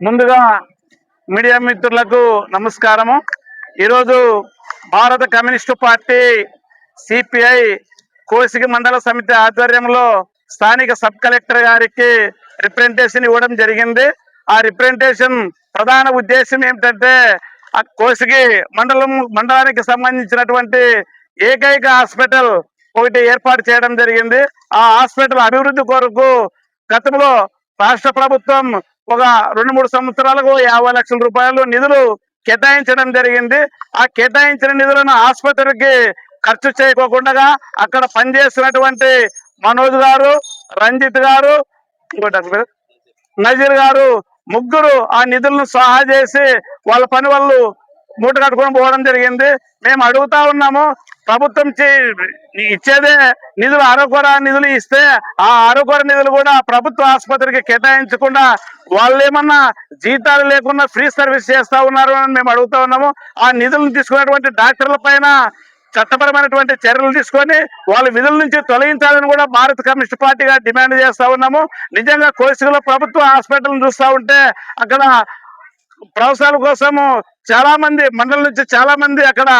ముందుగా మీడియా మిత్రులకు నమస్కారము. ఈరోజు భారత కమ్యూనిస్టు పార్టీ సిపిఐ కోసిగి మండల సమితి ఆధ్వర్యంలో స్థానిక సబ్ కలెక్టర్ గారికి రిప్రజెంటేషన్ ఇవ్వడం జరిగింది. ఆ రిప్రజెంటేషన్ ప్రధాన ఉద్దేశం ఏమిటంటే ఆ కోసిగి మండలం మండలానికి సంబంధించినటువంటి ఏకైక హాస్పిటల్ ఒకటి ఏర్పాటు చేయడం జరిగింది. ఆ హాస్పిటల్ అభివృద్ధి కొరకు గతంలో రాష్ట్ర ప్రభుత్వం ఒక రెండు మూడు సంవత్సరాలకు యాభై లక్షల రూపాయలు నిధులు కేటాయించడం జరిగింది. ఆ కేటాయించిన నిధులను ఆసుపత్రికి ఖర్చు చేయకోకుండా అక్కడ పనిచేస్తున్నటువంటి మనోజ్ గారు రంజిత్ గారు నజీర్ గారు ముగ్గురు ఆ నిధులను సహా చేసి వాళ్ళ పని వాళ్ళు మూట కట్టుకొని పోవడం జరిగింది. మేము అడుగుతా ఉన్నాము ప్రభుత్వం ఇచ్చేదే నిధులు ఆరోగ్య నిధులు ఇస్తే ఆ ఆరోగ్య నిధులు కూడా ప్రభుత్వ ఆసుపత్రికి కేటాయించకుండా వాళ్ళు ఏమన్నా జీతాలు లేకుండా ఫ్రీ సర్వీస్ చేస్తా ఉన్నారు అని మేము అడుగుతా ఉన్నాము. ఆ నిధులను తీసుకున్నటువంటి డాక్టర్ల పైన చట్టపరమైనటువంటి చర్యలు తీసుకొని వాళ్ళ విధుల నుంచి తొలగించాలని కూడా భారత కమ్యూనిస్ట్ పార్టీగా డిమాండ్ చేస్తా ఉన్నాము. నిజంగా కోసికలో ప్రభుత్వ హాస్పిటల్ చూస్తా ఉంటే అక్కడ ప్రవసాల కోసము చాలా మంది మండలం నుంచి చాలా మంది అక్కడ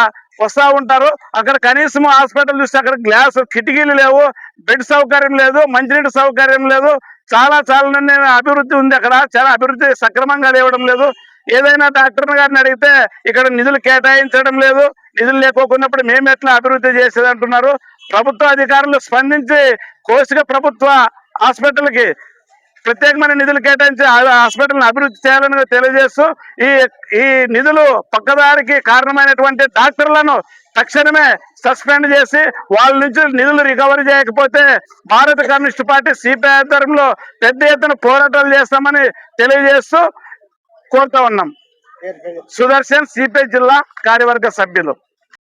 వస్తా ఉంటారు. అక్కడ కనీసం హాస్పిటల్ చూస్తే అక్కడ గ్లాస్ కిటికీలు లేవు బెడ్ సౌకర్యం లేదు మంచినీటి సౌకర్యం లేదు. చాలా చాలా అభివృద్ధి ఉంది అక్కడ. చాలా అభివృద్ధి సక్రమంగా లేవడం లేదు. ఏదైనా డాక్టర్ గారిని అడిగితే ఇక్కడ నిధులు కేటాయించడం లేదు. నిధులు లేకోకున్నప్పుడు మేము ఎట్లా అభివృద్ధి చేసేది అంటున్నారు. ప్రభుత్వ అధికారులు స్పందించి కోసిక ప్రభుత్వ హాస్పిటల్కి ప్రత్యేకమైన నిధులు కేటాయించి ఆ హాస్పిటల్ని అభివృద్ధి చేయాలని తెలియజేస్తూ ఈ ఈ నిధులు పక్కదారికి కారణమైనటువంటి డాక్టర్లను తక్షణమే సస్పెండ్ చేసి వాళ్ళ నుంచి నిధులు రికవరీ చేయకపోతే భారత కమ్యూనిస్ట్ పార్టీ సిపిఐ ఆధ్వర్యంలో పెద్ద ఎత్తున పోరాటాలు చేస్తామని తెలియజేస్తూ కోరుతా ఉన్నాం. సుదర్శన్ సిపిఐ జిల్లా కార్యవర్గ సభ్యులు.